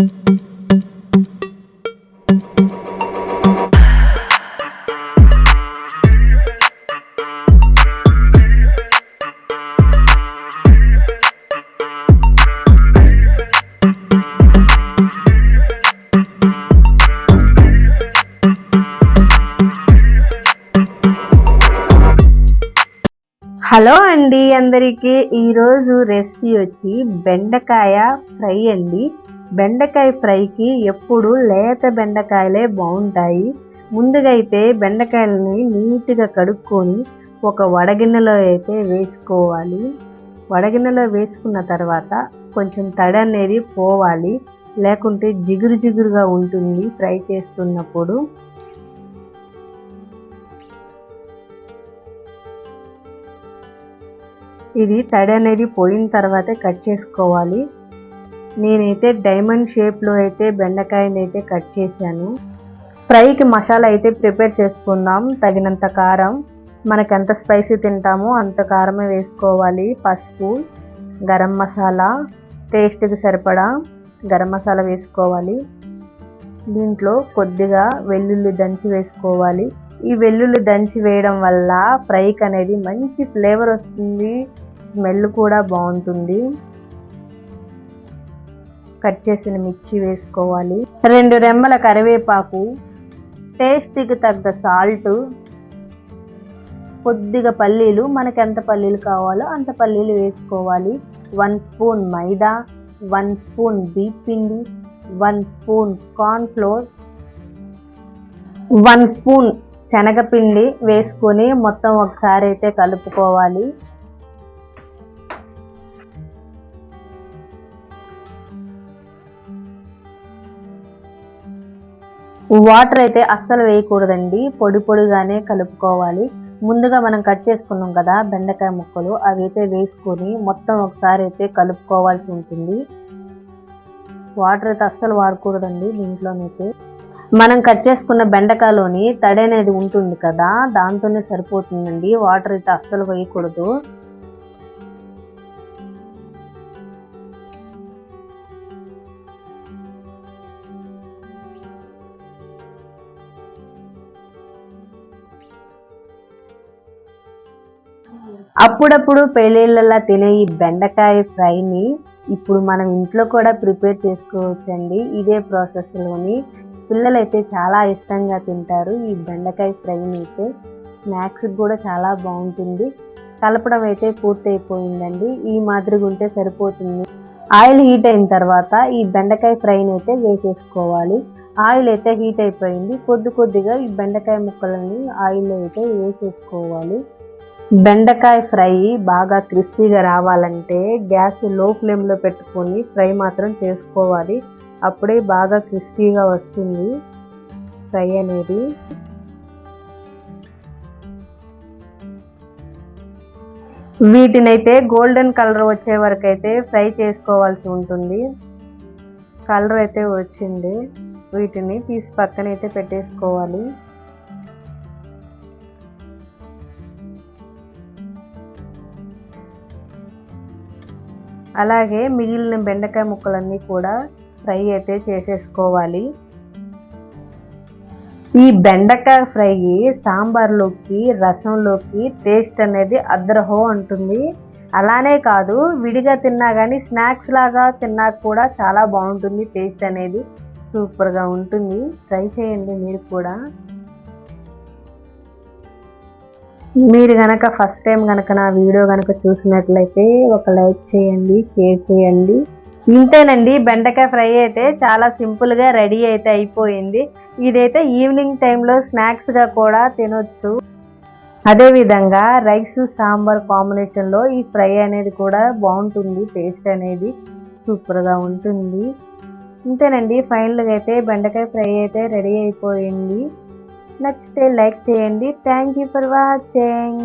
Hello అండి అందరికీ. ఈరోజు రెసిపీ వచ్చి బెండకాయ ఫ్రై అండి. బెండకాయ ఫ్రైకి ఎప్పుడు లేత బెండకాయలే బాగుంటాయి ముందుగా అయితే బెండకాయలని నీట్గా కడుక్కొని ఒక వడగిన్నెలో అయితే వేసుకోవాలి. వడగిన్నెలో వేసుకున్న తర్వాత కొంచెం తడి అనేది పోవాలి. లేకుంటే జిగురు జిగురుగా ఉంటుంది ఫ్రై చేస్తున్నప్పుడు. ఇది తడి అనేది పోయిన తర్వాతే కట్ చేసుకోవాలి. నేనైతే డైమండ్ షేప్లో అయితే బెండకాయని అయితే కట్ చేశాను. ఫ్రైకి మసాలా అయితే ప్రిపేర్ చేసుకుందాం తగినంత కారం. మనకు ఎంత స్పైసీ తింటామో అంత కారమే వేసుకోవాలి. పసుపు గరం మసాలా టేస్ట్కి సరిపడా గరం మసాలా వేసుకోవాలి. దీంట్లో కొద్దిగా వెల్లుల్లి దంచి వేసుకోవాలి. ఈ వెల్లుల్లి దంచి వేయడం వల్ల ఫ్రైకి అనేది మంచి ఫ్లేవర్ వస్తుంది స్మెల్ కూడా బాగుంటుంది. కట్ చేసిన మిర్చి వేసుకోవాలి. రెండు రెమ్మల కరివేపాకు టేస్ట్కి తగ్గ సాల్ట్ కొద్దిగా పల్లీలు మనకు ఎంత పల్లీలు కావాలో అంత పల్లీలు వేసుకోవాలి. వన్ స్పూన్ మైదా వన్ స్పూన్ బీప్ పిండి one spoon corn flour one spoon శనగపిండి వేసుకొని మొత్తం ఒకసారి అయితే కలుపుకోవాలి. వాటర్ అయితే అస్సలు వేయకూడదండి. పొడి పొడిగానే కలుపుకోవాలి. ముందుగా మనం కట్ చేసుకున్నాం కదా బెండకాయ ముక్కలు అవి అయితే వేసుకొని మొత్తం ఒకసారి అయితే కలుపుకోవాల్సి ఉంటుంది. వాటర్ అయితే అస్సలు వాడకూడదండి దీంట్లోనైతే. మనం కట్ చేసుకున్న బెండకాయలోని తడి అనేది ఉంటుంది కదా దాంతోనే సరిపోతుందండి. వాటర్ అయితే అస్సలు వేయకూడదు. అప్పుడప్పుడు పెళ్ళిళ్ళలా తినే ఈ బెండకాయ ఫ్రైని ఇప్పుడు మనం ఇంట్లో కూడా ప్రిపేర్ చేసుకోవచ్చండి. ఇదే ప్రాసెస్లోని పిల్లలు అయితే చాలా ఇష్టంగా తింటారు ఈ బెండకాయ ఫ్రైని అయితే. స్నాక్స్ కూడా చాలా బాగుంటుంది. కలపడం అయితే పూర్తయిపోయిందండి. ఈ మాదిరిగా ఉంటే సరిపోతుంది. ఆయిల్ హీట్ అయిన తర్వాత ఈ బెండకాయ ఫ్రైని అయితే వేసేసుకోవాలి. ఆయిల్ అయితే హీట్ అయిపోయింది. కొద్ది కొద్దిగా ఈ బెండకాయ ముక్కలని ఆయిల్ అయితే వేసేసుకోవాలి. బెండకాయ ఫ్రై బాగా క్రిస్పీగా రావాలంటే గ్యాస్లో ఫ్లేమ్లో పెట్టుకొని ఫ్రై మాత్రం చేసుకోవాలి. అప్పుడే బాగా క్రిస్పీగా వస్తుంది ఫ్రై అనేది. వీటినైతే గోల్డెన్ కలర్ వచ్చే వరకు అయితే ఫ్రై చేసుకోవాల్సి ఉంటుంది. కలర్ అయితే వచ్చింది. వీటిని తీసి పక్కన అయితే పెట్టేసుకోవాలి. అలాగే మిగిలిన బెండకాయ ముక్కలన్నీ కూడా ఫ్రై అయితే చేసేసుకోవాలి. ఈ బెండకాయ ఫ్రై సాంబార్లోకి రసంలోకి టేస్ట్ అనేది అద్రహో అంటుంది. అలానే కాదు విడిగా తిన్నా కానీ స్నాక్స్ లాగా తిన్నా కూడా చాలా బాగుంటుంది. టేస్ట్ అనేది సూపర్గా ఉంటుంది. ట్రై చేయండి మీరు కూడా. మీరు కనుక ఫస్ట్ టైం కనుక నా వీడియో కనుక చూసినట్లయితే ఒక లైక్ చేయండి షేర్ చేయండి. ఇంతేనండి బెండకాయ ఫ్రై అయితే చాలా సింపుల్గా రెడీ అయితే అయిపోయింది. ఇదైతే ఈవినింగ్ టైంలో స్నాక్స్గా కూడా తినొచ్చు. అదేవిధంగా రైస్ సాంబార్ కాంబినేషన్లో ఈ ఫ్రై అనేది కూడా బాగుంటుంది టేస్ట్ అనేది సూపర్గా ఉంటుంది. ఇంతేనండి ఫైనల్గా అయితే బెండకాయ ఫ్రై అయితే రెడీ అయిపోయింది. నచ్చితే లైక్ చేయండి. Thank you for watching